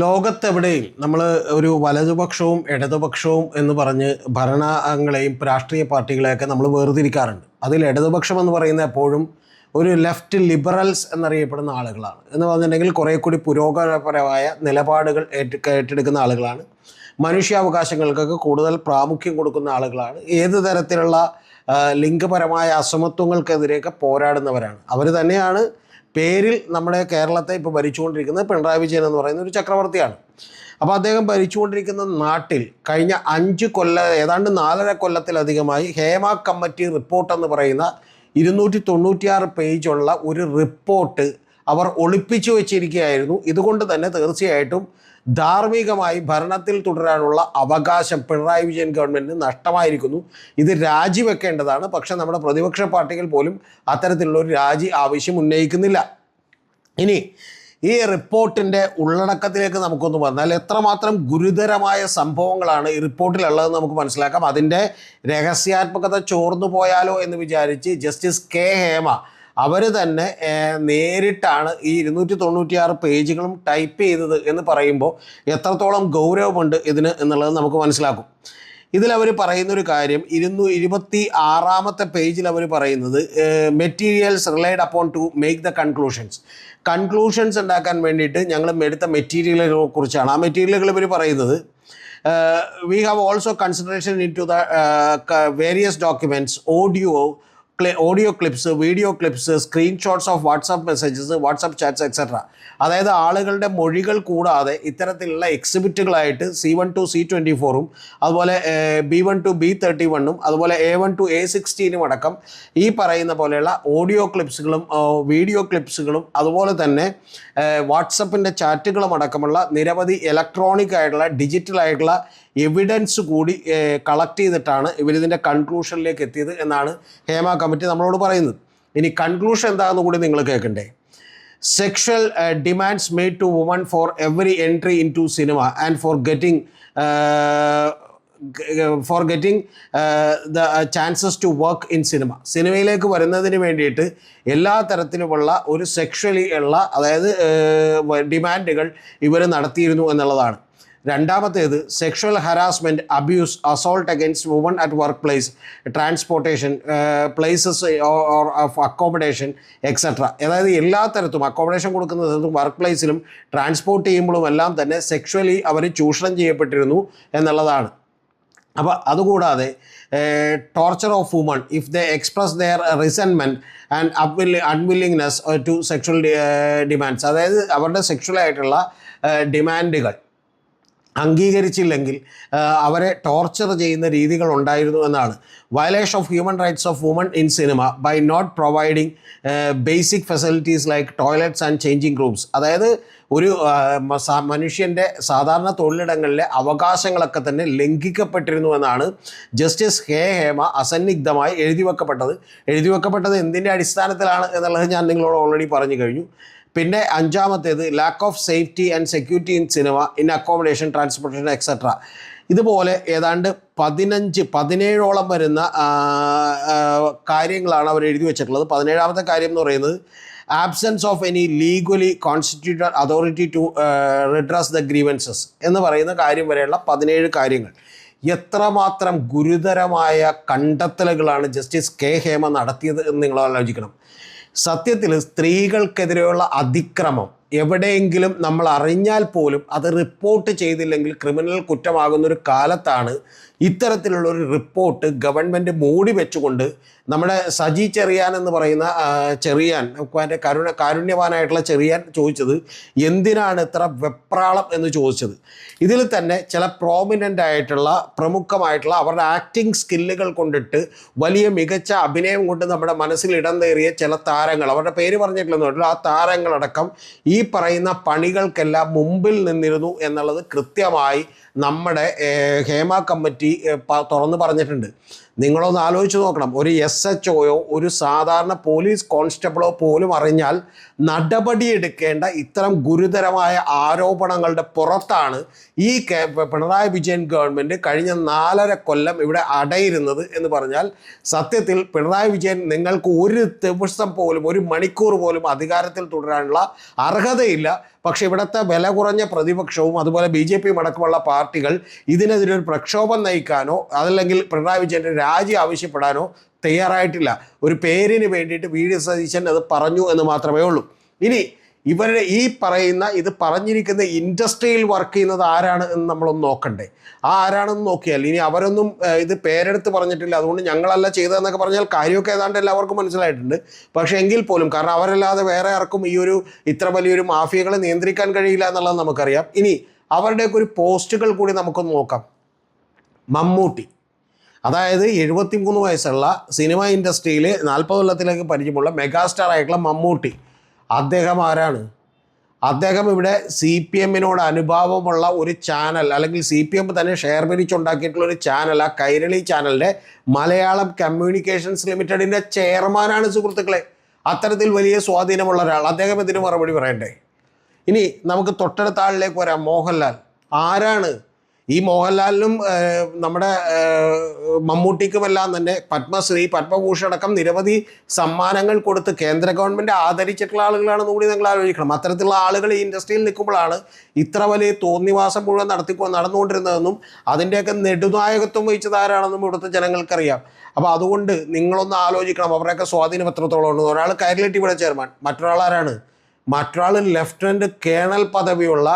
ലോകത്തെവിടെയും നമ്മൾ ഒരു വലതുപക്ഷവും ഇടതുപക്ഷവും എന്ന് പറഞ്ഞ് ഭരണങ്ങളെയും രാഷ്ട്രീയ പാർട്ടികളെയൊക്കെ നമ്മൾ വേർതിരിക്കാറുണ്ട്. അതിൽ ഇടതുപക്ഷം എന്ന് പറയുന്ന എപ്പോഴും ഒരു ലെഫ്റ്റ് ലിബറൽസ് എന്നറിയപ്പെടുന്ന ആളുകളാണ്. എന്ന് പറഞ്ഞിട്ടുണ്ടെങ്കിൽ കുറേ കൂടി പുരോഗമനപരമായ നിലപാടുകൾ ഏറ്റ ഏറ്റെടുക്കുന്ന ആളുകളാണ്. മനുഷ്യാവകാശങ്ങൾക്കൊക്കെ കൂടുതൽ പ്രാമുഖ്യം കൊടുക്കുന്ന ആളുകളാണ്. ഏത് തരത്തിലുള്ള ലിംഗപരമായ അസമത്വങ്ങൾക്കെതിരെയൊക്കെ പോരാടുന്നവരാണ്. അവർ തന്നെയാണ് പേരിൽ നമ്മുടെ കേരളത്തെ ഇപ്പോൾ ഭരിച്ചുകൊണ്ടിരിക്കുന്നത് പിണറായി വിജയൻ എന്ന് പറയുന്ന ഒരു ചക്രവർത്തിയാണ്. അപ്പോൾ അദ്ദേഹം ഭരിച്ചുകൊണ്ടിരിക്കുന്ന നാട്ടിൽ കഴിഞ്ഞ അഞ്ച് കൊല്ല ഏതാണ്ട് നാലര കൊല്ലത്തിലധികമായി ഹേമ കമ്മിറ്റി റിപ്പോർട്ട് എന്ന് പറയുന്ന ഇരുന്നൂറ്റി തൊണ്ണൂറ്റിയാറ് പേജുള്ള ഒരു റിപ്പോർട്ട് അവർ ഒളിപ്പിച്ചു വെച്ചിരിക്കുകയായിരുന്നു. ഇതുകൊണ്ട് തന്നെ തീർച്ചയായിട്ടും ധാർമ്മികമായി ഭരണത്തിൽ തുടരാനുള്ള അവകാശം പിണറായി വിജയൻ ഗവൺമെന്റിന് നഷ്ടമായിരിക്കുന്നു. ഇത് രാജിവെക്കേണ്ടതാണ്. പക്ഷേ നമ്മുടെ പ്രതിപക്ഷ പാർട്ടികൾ പോലും അത്തരത്തിലുള്ള ഒരു രാജി ആവശ്യം ഉന്നയിക്കുന്നില്ല. ഇനി ഈ റിപ്പോർട്ടിന്റെ ഉള്ളടക്കത്തിലേക്ക് നമുക്കൊന്ന് വന്നാൽ എത്രമാത്രം ഗുരുതരമായ സംഭവങ്ങളാണ് ഈ റിപ്പോർട്ടിലുള്ളതെന്ന് നമുക്ക് മനസ്സിലാക്കാം. അതിന്റെ രഹസ്യാത്മകത ചോർന്നു പോയാലോ എന്ന് വിചാരിച്ച് ജസ്റ്റിസ് കെ ഹേമ അവർ തന്നെ നേരിട്ടാണ് ഈ ഇരുന്നൂറ്റി തൊണ്ണൂറ്റിയാറ് പേജുകളും ടൈപ്പ് ചെയ്തത് എന്ന് പറയുമ്പോൾ എത്രത്തോളം ഗൗരവമുണ്ട് ഇതിന് എന്നുള്ളത് നമുക്ക് മനസ്സിലാക്കും. ഇതിൽ അവർ പറയുന്ന ഒരു കാര്യം ഇരുന്നൂ ഇരുപത്തി ആറാമത്തെ പേജിൽ അവർ പറയുന്നത് materials relied upon to make the conclusions conclusions ഉണ്ടാക്കാൻ വേണ്ടിയിട്ട് ഞങ്ങൾ എടുത്ത മെറ്റീരിയലുകളെ കുറിച്ചാണ്. ആ മെറ്റീരിയലുകൾ ഇവർ പറയുന്നത് we have also consideration in to the various documents audio audio clips video clips screenshots of WhatsApp messages WhatsApp chats etcetera അതായത് ആളുകളുടെ മൊഴികൾ കൂടാതെ ഇത്തരത്തിലുള്ള എക്സിബിറ്റുകളായിട്ട് C one two C twenty ഫോറും അതുപോലെ B one two B thirty വണ്ണും അതുപോലെ A one two A സിക്സ്റ്റീനും അടക്കം ഈ പറയുന്ന പോലെയുള്ള ഓഡിയോ ക്ലിപ്സുകളും വീഡിയോ ക്ലിപ്സുകളും അതുപോലെ തന്നെ വാട്സപ്പിന്റെ ചാറ്റുകളും അടക്കമുള്ള നിരവധി ഇലക്ട്രോണിക് ആയിട്ടുള്ള ഡിജിറ്റൽ ആയിട്ടുള്ള എവിഡൻസ് കൂടി കളക്ട് ചെയ്തിട്ടാണ് ഇവരിതിന്റെ കൺക്ലൂഷനിലേക്ക് എത്തിയത് എന്നാണ് ഹേമ കമ്മിറ്റി നമ്മളോട് പറയുന്നത്. ഇനി കൺക്ലൂഷൻ എന്താണെന്ന് കൂടി നിങ്ങൾ കേൾക്കണ്ടേ. Sexual demands made to woman for every entry in to cinema and for getting for getting the chances to work in cinema സിനിമയിലേക്ക് വരുന്നതിന് വേണ്ടിയിട്ട് എല്ലാ തരത്തിലുമുള്ള ഒരു സെക്ഷലി ഉള്ള അതായത് ഡിമാൻഡുകൾ ഇവർ നടത്തിയിരുന്നു എന്നുള്ളതാണ്. രണ്ടാമത്തേത് sexual harassment abuse assault against woman at work place transportation places or of accommodation etcetera അതായത് എല്ലാ തരത്തും അക്കോമഡേഷൻ കൊടുക്കുന്ന തരത്തും വർക്ക് പ്ലേസിലും ട്രാൻസ്പോർട്ട് ചെയ്യുമ്പോഴും എല്ലാം തന്നെ സെക്ഷലി അവർ ചൂഷണം ചെയ്യപ്പെട്ടിരുന്നു എന്നുള്ളതാണ്. അപ്പോൾ അതുകൂടാതെ torture of woman if the express their resentment and അപ്വില്ലി unwillingness to sexual demands അതായത് അവരുടെ സെക്ഷലായിട്ടുള്ള ഡിമാൻഡുകൾ അംഗീകരിച്ചില്ലെങ്കിൽ അവരെ ടോർച്ചർ ചെയ്യുന്ന രീതികൾ ഉണ്ടായിരുന്നു എന്നാണ്. Violation of human rights of woman in cinema by not providing basic facilities like toilets and changing rooms അതായത് ഒരു മനുഷ്യന്റെ സാധാരണ തൊഴിലിടങ്ങളിലെ അവകാശങ്ങളൊക്കെ തന്നെ ലംഘിക്കപ്പെട്ടിരുന്നു എന്നാണ് ജസ്റ്റിസ് ഹേ ഹേമ അസന്നിഗ്ധമായി എഴുതി വെക്കപ്പെട്ടത് എഴുതി വെക്കപ്പെട്ടത് എന്തിന്റെ അടിസ്ഥാനത്തിലാണ് എന്നുള്ളത് ഞാൻ നിങ്ങളോട് ഓൾറെഡി പറഞ്ഞു കഴിഞ്ഞു. പിന്നെ അഞ്ചാമത്തേത് lack of safety and security in cinema in accommodation transportation etcetera ഇതുപോലെ ഏതാണ്ട് പതിനഞ്ച് പതിനേഴോളം വരുന്ന കാര്യങ്ങളാണ് അവർ എഴുതി വെച്ചിട്ടുള്ളത്. പതിനേഴാമത്തെ കാര്യം എന്ന് പറയുന്നത് absence of any legally constituted authority to redress the grievances എന്ന് പറയുന്ന കാര്യം വരെയുള്ള പതിനേഴ് കാര്യങ്ങൾ. എത്രമാത്രം ഗുരുതരമായ കണ്ടെത്തലുകളാണ് ജസ്റ്റിസ് കെ ഹേമ നടത്തിയത് എന്ന് നിങ്ങൾ ആലോചിക്കണം. സത്യത്തിൽ സ്ത്രീകൾക്കെതിരെയുള്ള അതിക്രമം എവിടെയെങ്കിലും നമ്മൾ അറിഞ്ഞാൽ പോലും അത് റിപ്പോർട്ട് ചെയ്തില്ലെങ്കിൽ ക്രിമിനൽ കുറ്റമാകുന്ന ഒരു കാലത്താണ് ഇത്തരത്തിലുള്ള ഒരു റിപ്പോർട്ട് ഗവൺമെന്റ് മൂടി വെച്ചുകൊണ്ട് നമ്മുടെ സജി ചെറിയാൻ എന്ന് പറയുന്ന ചെറിയാൻ എന്റെ കരുണ കാരുണ്യവാനായിട്ടുള്ള ചെറിയാൻ ചോദിച്ചത് എന്തിനാണ് ഇത്ര വെപ്രാളം എന്ന് ചോദിച്ചത്? ഇതിൽ തന്നെ ചില പ്രോമിനന്റ് ആയിട്ടുള്ള പ്രമുഖമായിട്ടുള്ള അവരുടെ ആക്ടിങ് സ്കില്ലുകൾ കൊണ്ടിട്ട് വലിയ മികച്ച അഭിനയം കൊണ്ട് നമ്മുടെ മനസ്സിൽ ഇടം നേറിയ ചില താരങ്ങൾ അവരുടെ പേര് പറഞ്ഞിട്ടില്ലെന്ന് ആ താരങ്ങളടക്കം ഈ പറയുന്ന പണികൾക്കെല്ലാം മുമ്പിൽ നിന്നിരുന്നു എന്നുള്ളത് കൃത്യമായി നമ്മുടെ ഹേമ കമ്മിറ്റി തുറന്നു പറഞ്ഞിട്ടുണ്ട്. നിങ്ങളൊന്ന് ആലോചിച്ച് നോക്കണം. ഒരു എസ് എച്ച് ഒയോ ഒരു സാധാരണ പോലീസ് കോൺസ്റ്റബിളോ പോലും അറിഞ്ഞാൽ നടപടിയെടുക്കേണ്ട ഇത്തരം ഗുരുതരമായ ആരോപണങ്ങളുടെ പുറത്താണ് ഈ പിണറായി വിജയൻ ഗവൺമെന്റ് കഴിഞ്ഞ നാലര കൊല്ലം ഇവിടെ അടയിരുന്നത് എന്ന് പറഞ്ഞാൽ സത്യത്തിൽ പിണറായി വിജയൻ നിങ്ങൾക്ക് ഒരു ദിവസം പോലും ഒരു മണിക്കൂർ പോലും അധികാരത്തിൽ തുടരാനുള്ള അർഹതയില്ല. പക്ഷേ ഇവിടുത്തെ വില കുറഞ്ഞ പ്രതിപക്ഷവും അതുപോലെ ബി ജെ പിയും അടക്കമുള്ള പാർട്ടികൾ ഇതിനെതിരെ ഒരു പ്രക്ഷോഭം നയിക്കാനോ അതല്ലെങ്കിൽ പിണറായി വിജയന്റെ രാജി ആവശ്യപ്പെടാനോ തയ്യാറായിട്ടില്ല. ഒരു പേരിന് വേണ്ടിയിട്ട് വി ഡി സതീശൻ അത് പറഞ്ഞു എന്ന് മാത്രമേ ഉള്ളൂ. ഇനി ഇവരുടെ ഈ പറയുന്ന ഇത് പറഞ്ഞിരിക്കുന്ന ഇൻഡസ്ട്രിയിൽ വർക്ക് ചെയ്യുന്നത് ആരാണ് എന്ന് നമ്മളൊന്ന് നോക്കണ്ടേ. ആ ആരാണെന്ന് നോക്കിയാൽ ഇനി അവരൊന്നും ഇത് പേരെടുത്ത് പറഞ്ഞിട്ടില്ല. അതുകൊണ്ട് ഞങ്ങളല്ല ചെയ്തതെന്നൊക്കെ പറഞ്ഞാൽ കാര്യമൊക്കെ ഏതാണ്ട് എല്ലാവർക്കും മനസ്സിലായിട്ടുണ്ട്. പക്ഷേ എങ്കിൽ പോലും കാരണം അവരല്ലാതെ വേറെ ആർക്കും ഈ ഒരു ഇത്ര വലിയൊരു മാഫിയകളെ നിയന്ത്രിക്കാൻ കഴിയില്ല എന്നുള്ളത് നമുക്കറിയാം. ഇനി അവരുടെയൊക്കെ ഒരു പോസ്റ്റുകൾ കൂടി നമുക്കൊന്ന് നോക്കാം. മമ്മൂട്ടി. അതായത് എഴുപത്തി മൂന്ന് വയസ്സുള്ള സിനിമ ഇൻഡസ്ട്രിയിൽ നാൽപ്പത് കൊല്ലത്തിലേക്ക് പരിചയമുള്ള മെഗാസ്റ്റാർ ആയിട്ടുള്ള മമ്മൂട്ടി. അദ്ദേഹം ആരാണ്? അദ്ദേഹം ഇവിടെ സി പി എമ്മിനോട് അനുഭാവമുള്ള ഒരു ചാനൽ അല്ലെങ്കിൽ സി പി എം തന്നെ ഷെയർ പിരിച്ചുണ്ടാക്കിയിട്ടുള്ള ഒരു ചാനൽ ആ കൈരളി ചാനലിന്റെ മലയാളം കമ്മ്യൂണിക്കേഷൻസ് ലിമിറ്റഡിന്റെ ചെയർമാനാണ് സുഹൃത്തുക്കളെ. അത്തരത്തിൽ വലിയ സ്വാധീനമുള്ള ഒരാൾ. അദ്ദേഹം ഇതിന് മറുപടി പറയണ്ടേ? ഇനി നമുക്ക് തൊട്ടടുത്ത ആളിലേക്ക് വരാം. മോഹൻലാൽ. ആരാണ്? ഈ മോഹൻലാലിനും നമ്മുടെ മമ്മൂട്ടിക്കുമെല്ലാം തന്നെ പത്മശ്രീ പത്മഭൂഷൺ അടക്കം നിരവധി സമ്മാനങ്ങൾ കൊടുത്ത് കേന്ദ്ര ഗവൺമെന്റ് ആദരിച്ചിട്ടുള്ള ആളുകളാണെന്ന് കൂടി നിങ്ങൾ ആലോചിക്കണം. അത്തരത്തിലുള്ള ആളുകൾ ഈ ഇൻഡസ്ട്രിയിൽ നിൽക്കുമ്പോഴാണ് ഇത്ര വലിയ തോന്നിവാസം മുഴുവൻ നടത്തിക്കോ നടന്നുകൊണ്ടിരുന്നതെന്നും അതിന്റെയൊക്കെ നെടുനായകത്വം വഹിച്ചതാരാണെന്നും ഇവിടുത്തെ ജനങ്ങൾക്കറിയാം. അപ്പോൾ അതുകൊണ്ട് നിങ്ങളൊന്ന് ആലോചിക്കണം. അവരുടെയൊക്കെ സ്വാധീനം എത്രത്തോളം ഉണ്ട് ഒരാൾ കയറിലെറ്റി ഇവിടെ ചെയർമാൻ മറ്റൊരാൾ ആരാണ്? മറ്റൊരാൾ ലെഫ്റ്റനന്റ് കേണൽ പദവിയുള്ള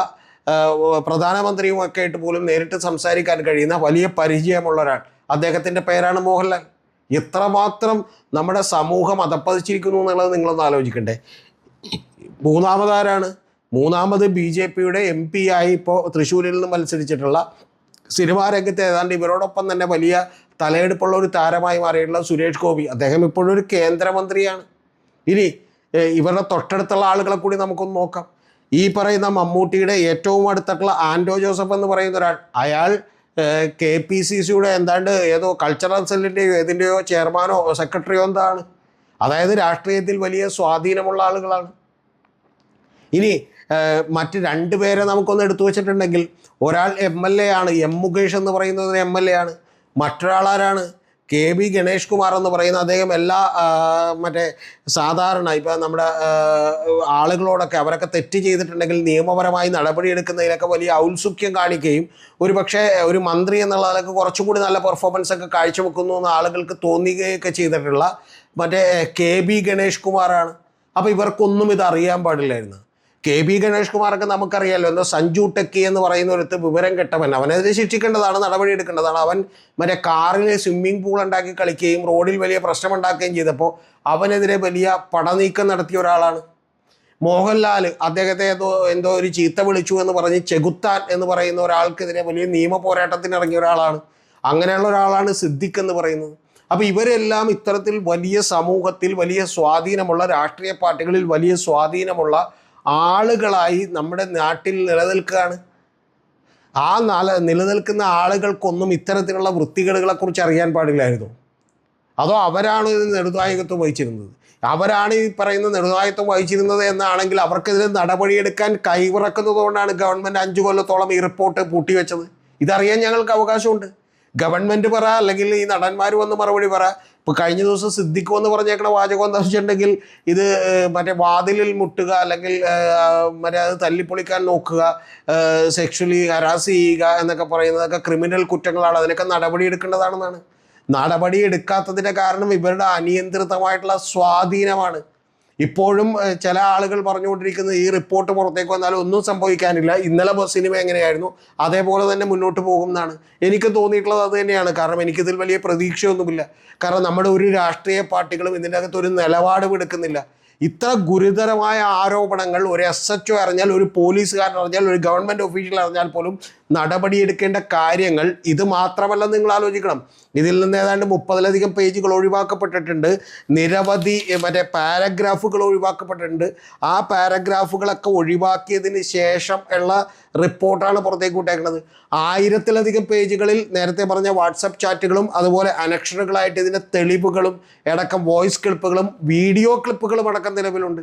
ആ, പ്രധാനമന്ത്രിയും ഒക്കെ ആയിട്ട് പോലും നേരിട്ട് സംസാരിക്കാൻ കഴിയുന്ന വലിയ പരിചയമുള്ള ഒരാൾ. അദ്ദേഹത്തിന്റെ പേരാണ് മോഹൻലാൽ. എത്രമാത്രം നമ്മുടെ സമൂഹം അതപ്പതിച്ചിരിക്കുന്നു എന്നുള്ളത് നിങ്ങളൊന്ന് ആലോചിക്കണ്ടേ. മൂന്നാമതാരാണ്? മൂന്നാമത് ബി ജെ പിയുടെ എം പി ആയി ഇപ്പോൾ തൃശ്ശൂരിൽ നിന്ന് മത്സരിച്ചിട്ടുള്ള സിനിമാ രംഗത്ത് ഏതാണ്ട് ഇവരോടൊപ്പം തന്നെ വലിയ തലയെടുപ്പുള്ള ഒരു താരമായി മാറിയിട്ടുള്ള സുരേഷ് ഗോപി. അദ്ദേഹം ഇപ്പോഴൊരു കേന്ദ്രമന്ത്രിയാണ്. ഇനി ഇവരുടെ തൊട്ടടുത്തുള്ള ആളുകളെ കൂടി നമുക്കൊന്ന് നോക്കാം. ഈ പറയുന്ന മമ്മൂട്ടിയുടെ ഏറ്റവും അടുത്തുള്ള ആൻഡോ ജോസഫ് എന്ന് പറയുന്ന ഒരാൾ. അയാൾ കെ പി സി സിയുടെ എന്താണ്ട് ഏതോ കൾച്ചറൽ സെല്ലിന്റെയോ ഏതിന്റെയോ ചെയർമാനോ സെക്രട്ടറിയോ എന്താണ്? അതായത് രാഷ്ട്രീയത്തിൽ വലിയ സ്വാധീനമുള്ള ആളുകളാണ്. ഇനി മറ്റ് രണ്ട് പേരെ നമുക്കൊന്ന് എടുത്തു വെച്ചിട്ടുണ്ടെങ്കിൽ ഒരാൾ എം എൽ എ ആണ്. എം മുകേഷ് എന്ന് പറയുന്നത് എം എൽ എ ആണ്. മറ്റൊരാൾ ആരാണ് കെ ബി ഗണേഷ് കുമാർ എന്ന് പറയുന്ന അദ്ദേഹം എല്ലാ മറ്റേ സാധാരണ ഇപ്പം നമ്മുടെ ആളുകളോടൊക്കെ അവരൊക്കെ തെറ്റ് ചെയ്തിട്ടുണ്ടെങ്കിൽ നിയമപരമായി നടപടിയെടുക്കുന്നതിലൊക്കെ വലിയ ഔത്സുഖ്യം കാണിക്കുകയും ഒരു പക്ഷേ ഒരു മന്ത്രി എന്നുള്ള നിലയ്ക്ക് കുറച്ചും കൂടി നല്ല പെർഫോമൻസ് ഒക്കെ കാഴ്ചവെക്കുന്നു എന്ന് ആളുകൾക്ക് തോന്നുകയൊക്കെ ചെയ്തിട്ടുള്ള മറ്റേ കെ ബി ഗണേഷ് കുമാറാണ്. അപ്പോൾ ഇവർക്കൊന്നും ഇത് അറിയാൻ പാടില്ലായിരുന്നു. കെ ബി ഗണേഷ് കുമാറൊക്കെ നമുക്കറിയാലോ എന്തോ സഞ്ജു ടെക്കി എന്ന് പറയുന്ന ഒരുത്ത് വിവരം കെട്ടവൻ. അവനെതിരെ ശിക്ഷിക്കേണ്ടതാണ് നടപടി എടുക്കേണ്ടതാണ്. അവൻ മറ്റേ കാറിൽ സ്വിമ്മിംഗ് പൂൾ ഉണ്ടാക്കി കളിക്കുകയും റോഡിൽ വലിയ പ്രശ്നം പ്രശ്നമുണ്ടാക്കുകയും ചെയ്തപ്പോൾ അവനെതിരെ വലിയ പടനീക്കം നടത്തിയ ഒരാളാണ്. മോഹൻലാൽ അദ്ദേഹത്തെ ഏതോ എന്തോ ഒരു ചീത്ത വിളിച്ചു എന്ന് പറഞ്ഞ് ചെകുത്താൻ എന്ന് പറയുന്ന ഒരാൾക്കെതിരെ വലിയ നിയമ പോരാട്ടത്തിന് ഇറങ്ങിയ ഒരാളാണ്. അങ്ങനെയുള്ള ഒരാളാണ് സിദ്ദിഖ് എന്ന് പറയുന്നത്. അപ്പോൾ ഇവരെല്ലാം ഇത്തരത്തിൽ വലിയ സമൂഹത്തിൽ വലിയ സ്വാധീനമുള്ള രാഷ്ട്രീയ പാർട്ടികളിൽ വലിയ സ്വാധീനമുള്ള ആളുകളായി നമ്മുടെ നാട്ടിൽ നിലനിൽക്കുകയാണ്. ആ നില നിലനിൽക്കുന്ന ആളുകൾക്കൊന്നും ഇത്തരത്തിലുള്ള വൃത്തികേടുകളെക്കുറിച്ച് അറിയാൻ പാടില്ലായിരുന്നു. അതോ അവരാണ് ഇത് നെടുതായകത്വം വഹിച്ചിരുന്നത്? അവരാണ് ഈ പറയുന്ന നെടുതായത്വം വഹിച്ചിരുന്നത് എന്നാണെങ്കിൽ അവർക്കെതിരെ നടപടിയെടുക്കാൻ കൈവിറക്കുന്നത് കൊണ്ടാണ് ഗവൺമെന്റ് അഞ്ചു കൊല്ലത്തോളം ഈ റിപ്പോർട്ട് പൂട്ടിവെച്ചത്. ഇതറിയാൻ ഞങ്ങൾക്ക് അവകാശമുണ്ട്. ഗവൺമെന്റ് പറ അല്ലെങ്കിൽ ഈ നടന്മാർ വന്ന് മറുപടി പറ. ഇപ്പോൾ കഴിഞ്ഞ ദിവസം സിദ്ദിഖ് എന്ന് പറഞ്ഞേക്കണ വാചകം എന്താ വെച്ചിട്ടുണ്ടെങ്കിൽ ഇത് മറ്റേ വാതിലിൽ മുട്ടുക അല്ലെങ്കിൽ മറ്റേ അത് തല്ലിപ്പൊളിക്കാൻ നോക്കുക സെക്ഷലി ഹരാസ് ചെയ്യുക എന്നൊക്കെ പറയുന്നതൊക്കെ ക്രിമിനൽ കുറ്റങ്ങളാണ്. അതിനൊക്കെ നടപടി എടുക്കേണ്ടതാണെന്നാണ്. നടപടി എടുക്കാത്തതിന്റെ കാരണം ഇവരുടെ അനിയന്ത്രിതമായിട്ടുള്ള സ്വാധീനമാണ്. ഇപ്പോഴും ചില ആളുകൾ പറഞ്ഞുകൊണ്ടിരിക്കുന്നത് ഈ റിപ്പോർട്ട് പുറത്തേക്ക് വന്നാലും ഒന്നും സംഭവിക്കാനില്ല. ഇന്നലെ സിനിമ എങ്ങനെയായിരുന്നു? അതേപോലെ തന്നെ മുന്നോട്ട് പോകും എന്നാണ്. എനിക്ക് തോന്നിയിട്ടുള്ളത് അത് തന്നെയാണ്. കാരണം എനിക്കിതിൽ വലിയ പ്രതീക്ഷയൊന്നുമില്ല. കാരണം നമ്മുടെ ഒരു രാഷ്ട്രീയ പാർട്ടികളും ഇതിന്റെ അകത്ത് ഒരു നിലപാടും എടുക്കുന്നില്ല. ഇത്ര ഗുരുതരമായ ആരോപണങ്ങൾ ഒരു എസ് എച്ച് ഒ അറിഞ്ഞാൽ ഒരു പോലീസുകാരൻ അറിഞ്ഞാൽ ഒരു ഗവൺമെന്റ് ഒഫീഷ്യൽ അറിഞ്ഞാൽ പോലും നടപടിയെടുക്കേണ്ട കാര്യങ്ങൾ ഇത് മാത്രമല്ല നിങ്ങൾ ആലോചിക്കണം. ഇതിൽ നിന്ന് ഏതാണ്ട് മുപ്പതിലധികം പേജുകൾ ഒഴിവാക്കപ്പെട്ടിട്ടുണ്ട്. നിരവധി മറ്റേ പാരഗ്രാഫുകൾ ഒഴിവാക്കപ്പെട്ടിട്ടുണ്ട്. ആ പാരഗ്രാഫുകളൊക്കെ ഒഴിവാക്കിയതിന് ശേഷം ഉള്ള റിപ്പോർട്ടാണ് പുറത്തേക്ക് വിട്ടേക്കുന്നത് ആയിരത്തിലധികം പേജുകളിൽ നേരത്തെ പറഞ്ഞ വാട്സപ്പ് ചാറ്റുകളും അതുപോലെ അനക്ഷരങ്ങളായിട്ട് ഇതിന്റെ തെളിവുകളും അടക്കം വോയിസ് ക്ലിപ്പുകളും വീഡിയോ ക്ലിപ്പുകളും അടക്കം നിലവിലുണ്ട്.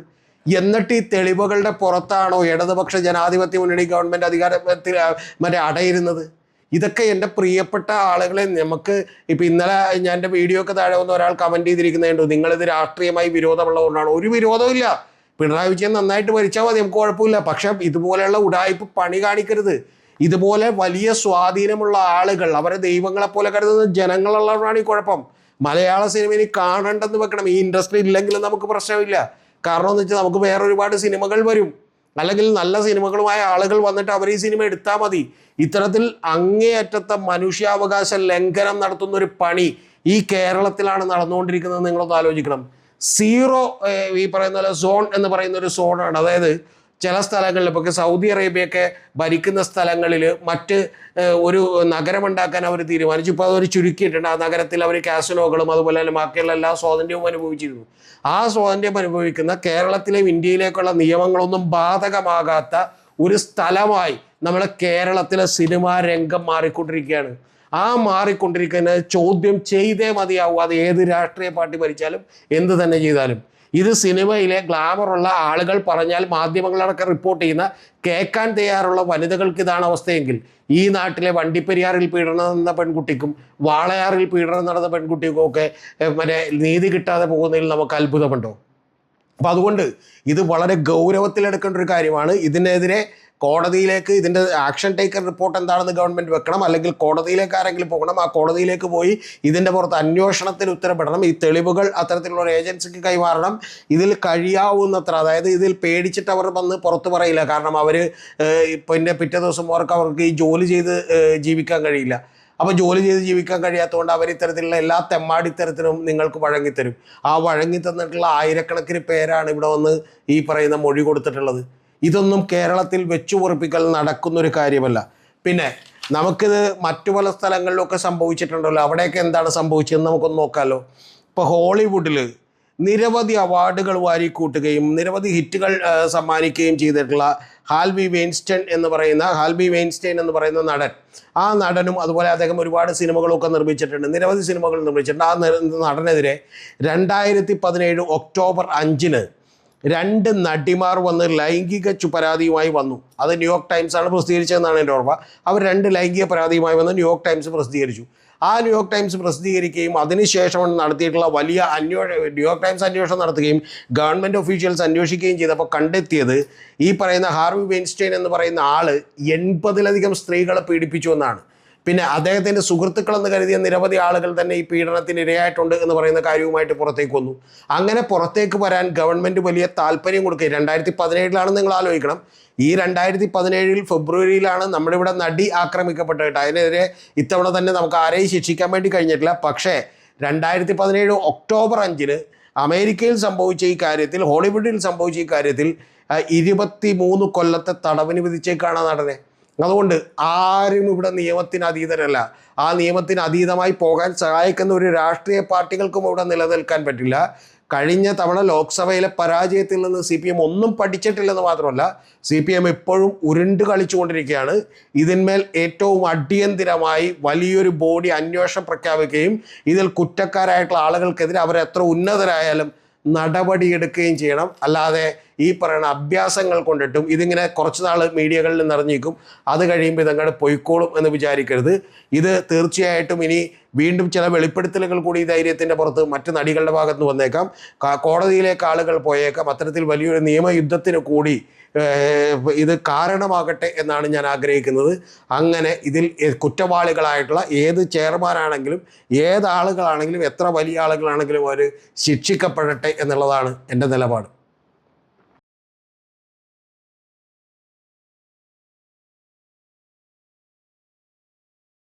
എന്നിട്ട് ഈ തെളിവുകളുടെ പുറത്താണോ ഇടതുപക്ഷ ജനാധിപത്യ മുന്നണി ഗവൺമെന്റ് അധികാരത്തിൽ മറ്റേ അടയിരുന്നത്? ഇതൊക്കെ എന്റെ പ്രിയപ്പെട്ട ആളുകളെ നമുക്ക് ഇപ്പം ഇന്നലെ ഞാൻ എന്റെ വീഡിയോ ഒക്കെ താഴെ വന്ന് ഒരാൾ കമന്റ് ചെയ്തിരിക്കുന്നുണ്ട് നിങ്ങളിത് രാഷ്ട്രീയമായി വിരോധമുള്ളതുകൊണ്ടാണ്. ഒരു വിരോധമില്ല പിണറായി വിജയൻ നന്നായിട്ട് ഭരിച്ചാൽ മതി നമുക്ക് കുഴപ്പമില്ല. പക്ഷേ ഇതുപോലെയുള്ള ഉടായ്പ പണി കാണിക്കരുത്. ഇതുപോലെ വലിയ സ്വാധീനമുള്ള ആളുകൾ അവരെ ദൈവങ്ങളെ പോലെ കരുതുന്ന ജനങ്ങളുള്ളവരാണ് ഈ കുഴപ്പം. മലയാള സിനിമ ഇനി കാണണ്ടെന്ന് വെക്കണം. ഈ ഇൻഡസ്ട്രി ഇല്ലെങ്കിലും നമുക്ക് പ്രശ്നമില്ല. കാരണം എന്ന് വെച്ചാൽ നമുക്ക് വേറെ ഒരുപാട് സിനിമകൾ വരും. അല്ലെങ്കിൽ നല്ല സിനിമകളുമായ ആളുകൾ വന്നിട്ട് അവർ ഈ സിനിമ എടുത്താൽ മതി. ഇത്തരത്തിൽ അങ്ങേയറ്റത്തെ മനുഷ്യാവകാശ ലംഘനം നടത്തുന്ന ഒരു പണി ഈ കേരളത്തിലാണ് നടന്നുകൊണ്ടിരിക്കുന്നത് നിങ്ങളൊന്ന് ആലോചിക്കണം. സീറോ ഈ പറയുന്ന സോൺ എന്ന് പറയുന്ന ഒരു സോണാണ്. അതായത് ചില സ്ഥലങ്ങളിൽ ഇപ്പോൾ സൗദി അറേബ്യയൊക്കെ ഭരിക്കുന്ന സ്ഥലങ്ങളിൽ മറ്റ് ഒരു നഗരമുണ്ടാക്കാൻ അവർ തീരുമാനിച്ചു. ഇപ്പോൾ അതൊരു ചുരുക്കിയിട്ടുണ്ട്. ആ നഗരത്തിൽ അവർ കാസിനോകളും അതുപോലെ തന്നെ ബാക്കിയുള്ള എല്ലാ സ്വാതന്ത്ര്യവും അനുഭവിച്ചിരുന്നു. ആ സ്വാതന്ത്ര്യം അനുഭവിക്കുന്ന കേരളത്തിലെയും ഇന്ത്യയിലേക്കുള്ള നിയമങ്ങളൊന്നും ബാധകമാകാത്ത ഒരു സ്ഥലമായി നമ്മുടെ കേരളത്തിലെ സിനിമാ രംഗം മാറിക്കൊണ്ടിരിക്കുകയാണ്. ആ മാറിക്കൊണ്ടിരിക്കുന്ന ചോദ്യം ചെയ്തേ മതിയാവൂ. അത് ഏത് രാഷ്ട്രീയ പാർട്ടി ഭരിച്ചാലും എന്ത് തന്നെ ചെയ്താലും. ഇത് സിനിമയിലെ ഗ്ലാമറുള്ള ആളുകൾ പറഞ്ഞാൽ മാധ്യമങ്ങളടക്കം റിപ്പോർട്ട് ചെയ്യുന്ന കേൾക്കാൻ തയ്യാറുള്ള വനിതകൾക്ക് ഇതാണ് അവസ്ഥയെങ്കിൽ ഈ നാട്ടിലെ വണ്ടിപ്പെരിയാറിൽ പീഡനം നടന്ന പെൺകുട്ടിക്കും വാളയാറിൽ പീഡനം നടന്ന പെൺകുട്ടിക്കും ഒക്കെ മറ്റേ നീതി കിട്ടാതെ പോകുന്നതിൽ നമുക്ക് അത്ഭുതമുണ്ടോ? അപ്പം അതുകൊണ്ട് ഇത് വളരെ ഗൗരവത്തിലെടുക്കേണ്ട ഒരു കാര്യമാണ്. ഇതിനെതിരെ കോടതിയിലേക്ക് ഇതിന്റെ ആക്ഷൻ ടേക്കർ റിപ്പോർട്ട് എന്താണെന്ന് ഗവൺമെന്റ് വെക്കണം. അല്ലെങ്കിൽ കോടതിയിലേക്ക് ആരെങ്കിലും പോകണം. ആ കോടതിയിലേക്ക് പോയി ഇതിന്റെ പുറത്ത് അന്വേഷണത്തിന് ഉത്തരപ്പെടണം. ഈ തെളിവുകൾ അത്തരത്തിലുള്ള ഒരു ഏജൻസിക്ക് കൈമാറണം. ഇതിൽ കഴിയാവുന്നത്ര അതായത് ഇതിൽ പേടിച്ചിട്ട് അവർ വന്ന് പുറത്ത് പറയില്ല. കാരണം അവർ പിന്നെ പിറ്റേ ദിവസം അവർക്ക് അവർക്ക് ഈ ജോലി ചെയ്ത് ജീവിക്കാൻ കഴിയില്ല. അപ്പോൾ ജോലി ചെയ്ത് ജീവിക്കാൻ കഴിയാത്തതുകൊണ്ട് അവർ ഇത്തരത്തിലുള്ള എല്ലാ തെമ്മാടിത്തരത്തിനും നിങ്ങൾക്ക് വഴങ്ങിത്തരും. ആ വഴങ്ങി തന്നിട്ടുള്ള ആയിരക്കണക്കിന് പേരാണ് ഇവിടെ വന്ന് ഈ പറയുന്ന മൊഴി കൊടുത്തിട്ടുള്ളത്. ഇതൊന്നും കേരളത്തിൽ വെച്ചു നടക്കുന്നൊരു കാര്യമല്ല. പിന്നെ നമുക്കിത് മറ്റു പല സ്ഥലങ്ങളിലൊക്കെ സംഭവിച്ചിട്ടുണ്ടല്ലോ. അവിടെയൊക്കെ എന്താണ് സംഭവിച്ചതെന്ന് നമുക്കൊന്ന് നോക്കാമല്ലോ ഇപ്പോൾ ഹോളിവുഡിൽ നിരവധി അവാർഡുകൾ വാരിക്കൂട്ടുകയും നിരവധി ഹിറ്റുകൾ സമ്മാനിക്കുകയും ചെയ്തിട്ടുള്ള ഹാൽബി വെയിൻസ്റ്റൺ എന്ന് പറയുന്ന ഹാൽബി വെയിൻസ്റ്റൈൻ എന്ന് പറയുന്ന നടൻ. ആ നടനും അതുപോലെ അദ്ദേഹം ഒരുപാട് സിനിമകളൊക്കെ നിർമ്മിച്ചിട്ടുണ്ട്. നിരവധി സിനിമകൾ നിർമ്മിച്ചിട്ടുണ്ട്. ആ നടനെതിരെ രണ്ടായിരത്തി പതിനേഴ് ഒക്ടോബർ അഞ്ചിന് രണ്ട് നടിമാർ വന്ന് ലൈംഗിക പരാതിയുമായി വന്നു. അത് ന്യൂയോർക്ക് ടൈംസ് ആണ് പ്രസിദ്ധീകരിച്ചതെന്നാണ് എന്റെ ഓർമ്മ. അവർ രണ്ട് ലൈംഗിക പരാതിയുമായി വന്ന് ന്യൂയോർക്ക് ടൈംസ് പ്രസിദ്ധീകരിച്ചു. ആ ന്യൂയോർക്ക് ടൈംസ് പ്രസിദ്ധീകരിക്കുകയും അതിനുശേഷം നടത്തിയിട്ടുള്ള വലിയ അന്വേഷണം ന്യൂയോർക്ക് ടൈംസ് അന്വേഷണം നടത്തുകയും ഗവൺമെന്റ് ഒഫീഷ്യൽസ് അന്വേഷിക്കുകയും ചെയ്തപ്പോൾ കണ്ടെത്തിയത് ഈ പറയുന്ന ഹാർവി വെയിൻസ്റ്റൈൻ എന്ന് പറയുന്ന ആൾ എൺപതിലധികം സ്ത്രീകളെ പീഡിപ്പിച്ചു എന്നാണ്. പിന്നെ അദ്ദേഹത്തിന്റെ സുഹൃത്തുക്കളെന്ന് കരുതിയ നിരവധി ആളുകൾ തന്നെ ഈ പീഡനത്തിന് ഇരയായിട്ടുണ്ട് എന്ന് പറയുന്ന കാര്യവുമായിട്ട് പുറത്തേക്ക് വന്നു. അങ്ങനെ പുറത്തേക്ക് വരാൻ ഗവൺമെന്റ് വലിയ താല്പര്യം കൊടുക്കുക. രണ്ടായിരത്തി പതിനേഴിലാണ് നിങ്ങൾ ആലോചിക്കണം. ഈ രണ്ടായിരത്തി പതിനേഴിൽ ഫെബ്രുവരിയിലാണ് നമ്മുടെ ഇവിടെ നടി ആക്രമിക്കപ്പെട്ടത് കേട്ടോ അതിനെതിരെ ഇത്തവണ തന്നെ നമുക്ക് ആരെയും ശിക്ഷിക്കാൻ വേണ്ടി കഴിഞ്ഞിട്ടില്ല. പക്ഷേ രണ്ടായിരത്തി പതിനേഴ് ഒക്ടോബർ അഞ്ചിന് അമേരിക്കയിൽ സംഭവിച്ച ഈ കാര്യത്തിൽ ഹോളിവുഡിൽ സംഭവിച്ച ഈ കാര്യത്തിൽ ഇരുപത്തി മൂന്ന് കൊല്ലത്തെ തടവിന് വിധിച്ചേക്കാണ് നടനെ. അതുകൊണ്ട് ആരും ഇവിടെ നിയമത്തിന് അതീതരല്ല. ആ നിയമത്തിന് അതീതമായി പോകാൻ സഹായിക്കുന്ന ഒരു രാഷ്ട്രീയ പാർട്ടികൾക്കും ഇവിടെ നിലനിൽക്കാൻ പറ്റില്ല. കഴിഞ്ഞ തവണ ലോക്സഭയിലെ പരാജയത്തിൽ നിന്ന് സി പി എം ഒന്നും പഠിച്ചിട്ടില്ലെന്ന് മാത്രമല്ല സി പി എം ഇപ്പോഴും ഉരുണ്ട് കളിച്ചുകൊണ്ടിരിക്കുകയാണ്. ഇതിന്മേൽ ഏറ്റവും അടിയന്തിരമായി വലിയൊരു ബോഡി അന്വേഷണം പ്രഖ്യാപിക്കുകയും ഇതിൽ കുറ്റക്കാരായിട്ടുള്ള ആളുകൾക്കെതിരെ അവരെത്ര ഉന്നതരായാലും നടപടിയെടുക്കുകയും ചെയ്യണം. അല്ലാതെ ഈ പറയുന്ന അഭ്യാസങ്ങൾ കൊണ്ടിട്ടും ഇതിങ്ങനെ കുറച്ച് നാൾ മീഡിയകളിൽ നിറഞ്ഞിരിക്കും. അത് കഴിയുമ്പോൾ ഇതങ്ങോട്ട് പൊയ്ക്കോളും എന്ന് വിചാരിക്കരുത്. ഇത് തീർച്ചയായിട്ടും ഇനി വീണ്ടും ചില വെളിപ്പെടുത്തലുകൾ കൂടി ഈ ധൈര്യത്തിന്റെ പുറത്ത് മറ്റ് നടികളുടെ ഭാഗത്ത് വന്നേക്കാം. കോടതിയിലേക്ക് ആളുകൾ പോയേക്കാം. അത്തരത്തിൽ വലിയൊരു നിയമയുദ്ധത്തിന് കൂടി ഇത് കാരണമാകട്ടെ എന്നാണ് ഞാൻ ആഗ്രഹിക്കുന്നത്. അങ്ങനെ ഇതിൽ കുറ്റവാളികളായിട്ടുള്ള ഏത് ചെയർമാനാണെങ്കിലും ഏത് ആളുകളാണെങ്കിലും എത്ര വലിയ ആളുകളാണെങ്കിലും അവർ ശിക്ഷിക്കപ്പെടട്ടെ എന്നുള്ളതാണ് എന്റെ നിലപാട്.